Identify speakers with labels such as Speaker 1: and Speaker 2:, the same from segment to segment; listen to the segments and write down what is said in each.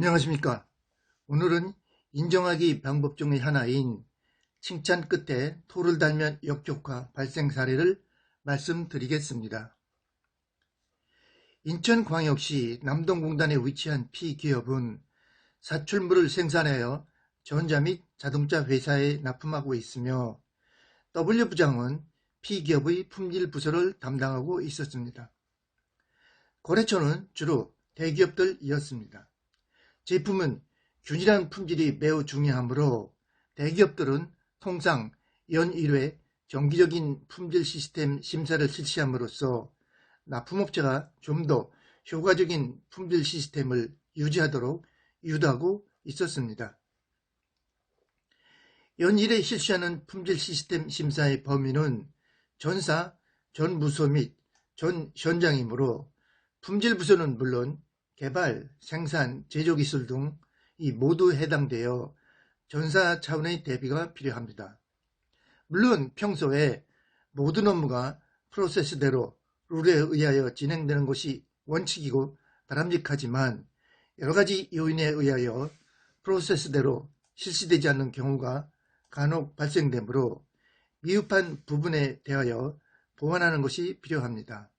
Speaker 1: 안녕하십니까. 오늘은 인정하기 방법 중의 하나인 칭찬 끝에 토를 달면 역효과 발생 사례를 말씀드리겠습니다. 인천광역시 남동공단에 위치한 P기업은 사출물을 생산하여 전자 및 자동차 회사에 납품하고 있으며 W 부장은 P기업의 품질 부서를 담당하고 있었습니다. 거래처는 주로 대기업들이었습니다. 제품은 균일한 품질이 매우 중요하므로 대기업들은 통상 연 1회 정기적인 품질 시스템 심사를 실시함으로써 납품업체가 좀 더 효과적인 품질 시스템을 유지하도록 유도하고 있었습니다. 연 1회 실시하는 품질 시스템 심사의 범위는 전사, 전무소 및전 현장이므로 품질 부서는 물론 개발, 생산, 제조기술 등 이 모두 해당되어 전사 차원의 대비가 필요합니다. 물론 평소에 모든 업무가 프로세스대로 룰에 의하여 진행되는 것이 원칙이고 바람직하지만 여러가지 요인에 의하여 프로세스대로 실시되지 않는 경우가 간혹 발생되므로 미흡한 부분에 대하여 보완하는 것이 필요합니다.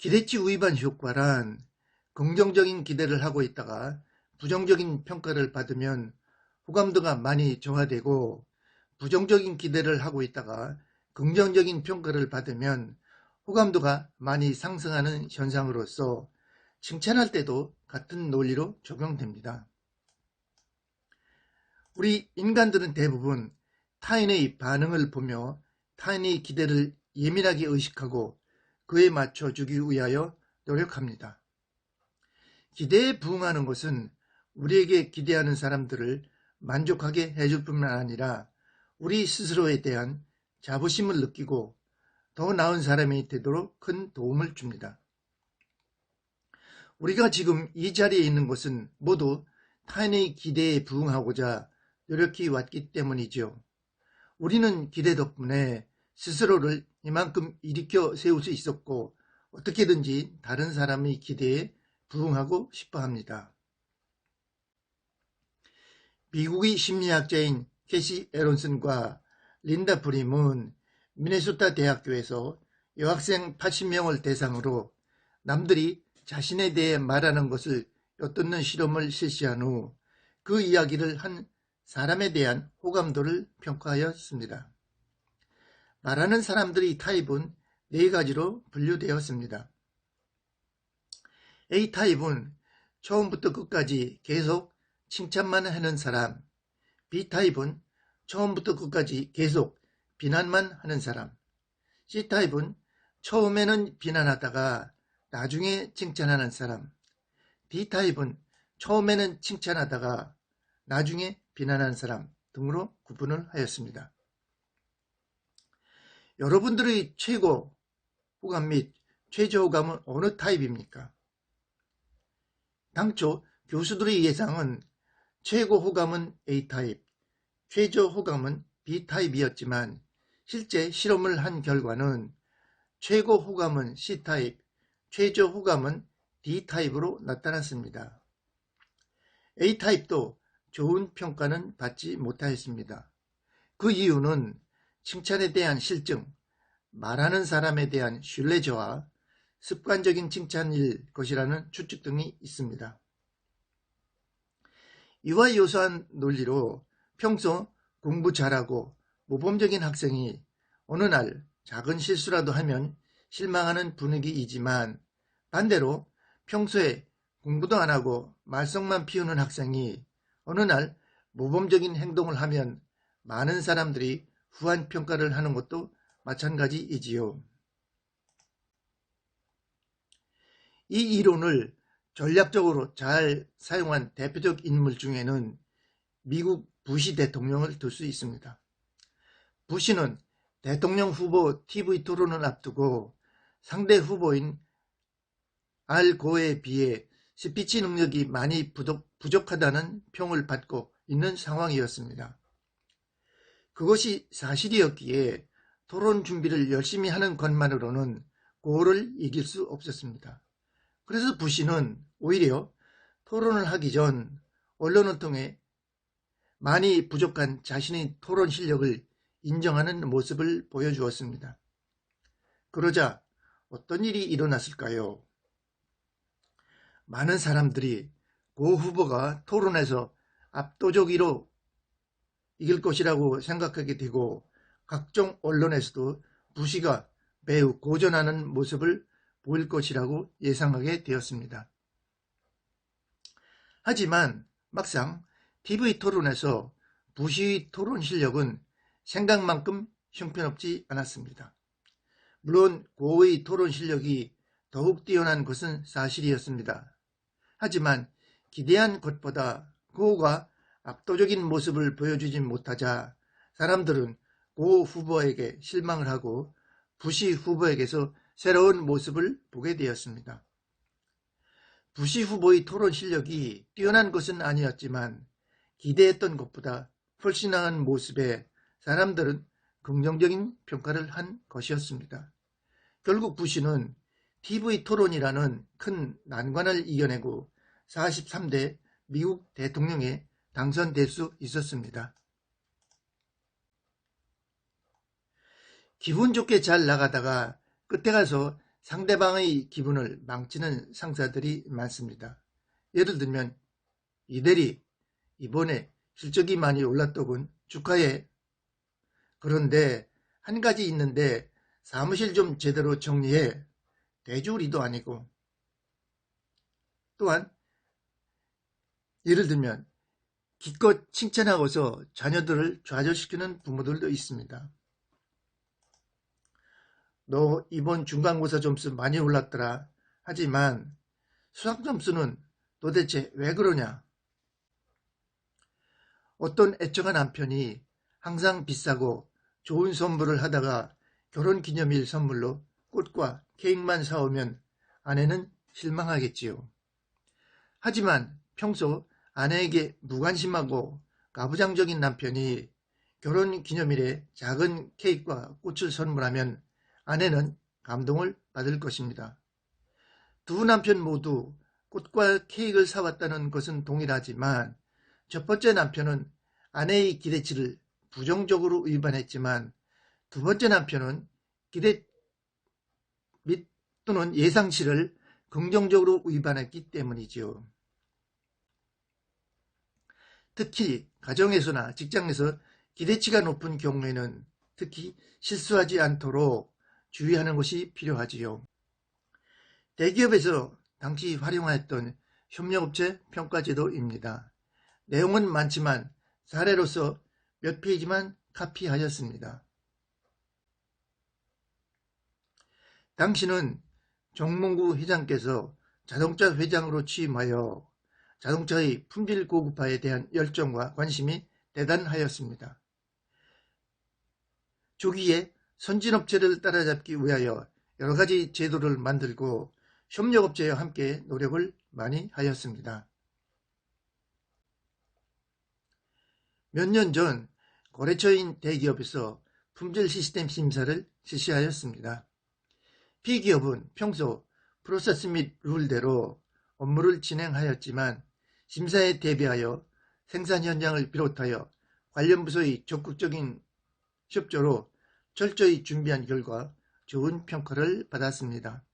Speaker 1: 기대치 위반 효과란 긍정적인 기대를 하고 있다가 부정적인 평가를 받으면 호감도가 많이 저하되고 부정적인 기대를 하고 있다가 긍정적인 평가를 받으면 호감도가 많이 상승하는 현상으로서 칭찬할 때도 같은 논리로 적용됩니다. 우리 인간들은 대부분 타인의 반응을 보며 타인의 기대를 예민하게 의식하고 그에 맞춰 주기 위하여 노력합니다. 기대에 부응하는 것은 우리에게 기대하는 사람들을 만족하게 해줄 뿐만 아니라 우리 스스로에 대한 자부심을 느끼고 더 나은 사람이 되도록 큰 도움을 줍니다. 우리가 지금 이 자리에 있는 것은 모두 타인의 기대에 부응하고자 노력해 왔기 때문이죠. 우리는 기대 덕분에 스스로를 이만큼 일으켜 세울 수 있었고 어떻게든지 다른 사람의 기대에 부응하고 싶어 합니다. 미국의 심리학자인 캐시 에론슨과 린다 브림은 미네소타 대학교에서 여학생 80명을 대상으로 남들이 자신에 대해 말하는 것을 엿듣는 실험을 실시한 후 그 이야기를 한 사람에 대한 호감도를 평가하였습니다. 말하는 사람들의 타입은 네 가지로 분류되었습니다. A타입은 처음부터 끝까지 계속 칭찬만 하는 사람, B타입은 처음부터 끝까지 계속 비난만 하는 사람, C타입은 처음에는 비난하다가 나중에 칭찬하는 사람, D타입은 처음에는 칭찬하다가 나중에 비난하는 사람 등으로 구분을 하였습니다. 여러분들의 최고 호감 및 최저 호감은 어느 타입입니까? 당초 교수들의 예상은 최고 호감은 A타입, 최저 호감은 B타입이었지만 실제 실험을 한 결과는 최고 호감은 C타입, 최저 호감은 D타입으로 나타났습니다. A타입도 좋은 평가는 받지 못하였습니다. 그 이유는 칭찬에 대한 실증, 말하는 사람에 대한 신뢰저하, 습관적인 칭찬일 것이라는 추측 등이 있습니다. 이와 유사한 논리로 평소 공부 잘하고 모범적인 학생이 어느 날 작은 실수라도 하면 실망하는 분위기이지만 반대로 평소에 공부도 안 하고 말썽만 피우는 학생이 어느 날 모범적인 행동을 하면 많은 사람들이 후한 평가를 하는 것도 마찬가지이지요. 이 이론을 전략적으로 잘 사용한 대표적 인물 중에는 미국 부시 대통령을 들 수 있습니다. 부시는 대통령 후보 TV 토론을 앞두고 상대 후보인 알 고에 비해 스피치 능력이 많이 부족, 부족하다는 평을 받고 있는 상황이었습니다. 그것이 사실이었기에 토론 준비를 열심히 하는 것만으로는 고를 이길 수 없었습니다. 그래서 부시는 오히려 토론을 하기 전 언론을 통해 많이 부족한 자신의 토론 실력을 인정하는 모습을 보여주었습니다. 그러자 어떤 일이 일어났을까요? 많은 사람들이 고 후보가 토론에서 압도적으로 이길 것이라고 생각하게 되고 각종 언론에서도 부시가 매우 고전하는 모습을 보일 것이라고 예상하게 되었습니다. 하지만 막상 TV 토론에서 부시의 토론 실력은 생각만큼 형편없지 않았습니다. 물론 고의 토론 실력이 더욱 뛰어난 것은 사실이었습니다. 하지만 기대한 것보다 고가 압도적인 모습을 보여주지 못하자 사람들은 고 후보에게 실망을 하고 부시 후보에게서 새로운 모습을 보게 되었습니다. 부시 후보의 토론 실력이 뛰어난 것은 아니었지만 기대했던 것보다 훨씬 나은 모습에 사람들은 긍정적인 평가를 한 것이었습니다. 결국 부시는 TV 토론이라는 큰 난관을 이겨내고 43대 미국 대통령에 당선될 수 있었습니다. 기분 좋게 잘 나가다가 끝에 가서 상대방의 기분을 망치는 상사들이 많습니다. 예를 들면 이대리 이번에 실적이 많이 올랐더군 축하해. 그런데 한 가지 있는데 사무실 좀 제대로 정리해. 대주리도 아니고. 또한 예를 들면 기껏 칭찬하고서 자녀들을 좌절시키는 부모들도 있습니다. 너 이번 중간고사 점수 많이 올랐더라. 하지만 수학 점수는 도대체 왜 그러냐? 어떤 애처가 남편이 항상 비싸고 좋은 선물을 하다가 결혼기념일 선물로 꽃과 케이크만 사오면 아내는 실망하겠지요. 하지만 평소 아내에게 무관심하고 가부장적인 남편이 결혼 기념일에 작은 케이크와 꽃을 선물하면 아내는 감동을 받을 것입니다. 두 남편 모두 꽃과 케이크를 사왔다는 것은 동일하지만 첫 번째 남편은 아내의 기대치를 부정적으로 위반했지만 두 번째 남편은 기대 및 또는 예상치를 긍정적으로 위반했기 때문이지요. 특히 가정에서나 직장에서 기대치가 높은 경우에는 특히 실수하지 않도록 주의하는 것이 필요하지요. 대기업에서 당시 활용하였던 협력업체 평가제도입니다. 내용은 많지만 사례로서 몇 페이지만 카피하였습니다. 당신은 정몽구 회장께서 자동차 회장으로 취임하여 자동차의 품질 고급화에 대한 열정과 관심이 대단하였습니다. 조기에 선진업체를 따라잡기 위하여 여러 가지 제도를 만들고 협력업체와 함께 노력을 많이 하였습니다. 몇 년 전 거래처인 대기업에서 품질 시스템 심사를 실시하였습니다. B기업은 평소 프로세스 및 룰대로 업무를 진행하였지만 심사에 대비하여 생산 현장을 비롯하여 관련 부서의 적극적인 협조로 철저히 준비한 결과 좋은 평가를 받았습니다.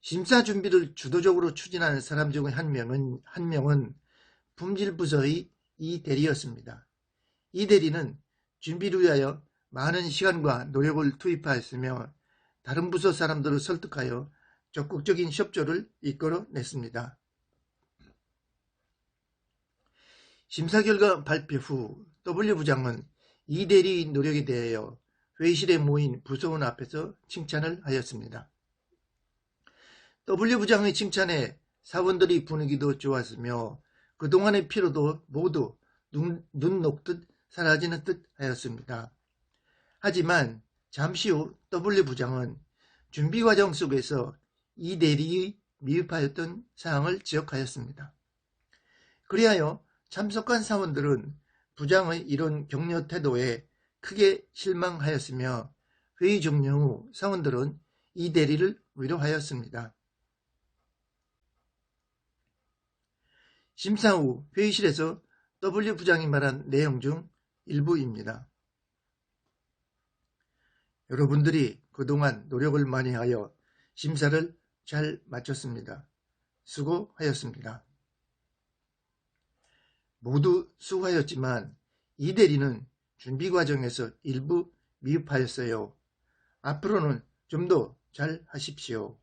Speaker 1: 심사 준비를 주도적으로 추진하는 사람 중한 명은, 한 명은 품질 부서의 이 대리였습니다. 이 대리는 준비를 위하여 많은 시간과 노력을 투입하였으며 다른 부서 사람들을 설득하여 적극적인 협조를 이끌어냈습니다. 심사 결과 발표 후 W 부장은 이 대리의 노력에 대하여 회의실에 모인 부서원 앞에서 칭찬을 하였습니다. W 부장의 칭찬에 사원들의 분위기도 좋았으며 그동안의 피로도 모두 눈, 눈 녹듯 사라지는 듯 하였습니다. 하지만 잠시 후 W 부장은 준비 과정 속에서 이 대리의 미흡하였던 사항을 지적하였습니다. 그리하여 참석한 사원들은 부장의 이런 격려 태도에 크게 실망하였으며 회의 종료 후 사원들은 이 대리를 위로하였습니다. 심사 후 회의실에서 W 부장이 말한 내용 중 일부입니다. 여러분들이 그동안 노력을 많이 하여 심사를 잘 마쳤습니다. 수고하였습니다. 모두 수고하였지만 이 대리는 준비 과정에서 일부 미흡하였어요. 앞으로는 좀 더 잘 하십시오.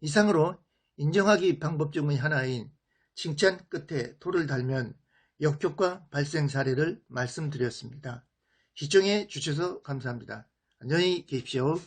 Speaker 1: 이상으로 인정하기 방법 중의 하나인 칭찬 끝에 토를 달면 역효과 발생 사례를 말씀드렸습니다. 시청해 주셔서 감사합니다. 안녕히 계십시오.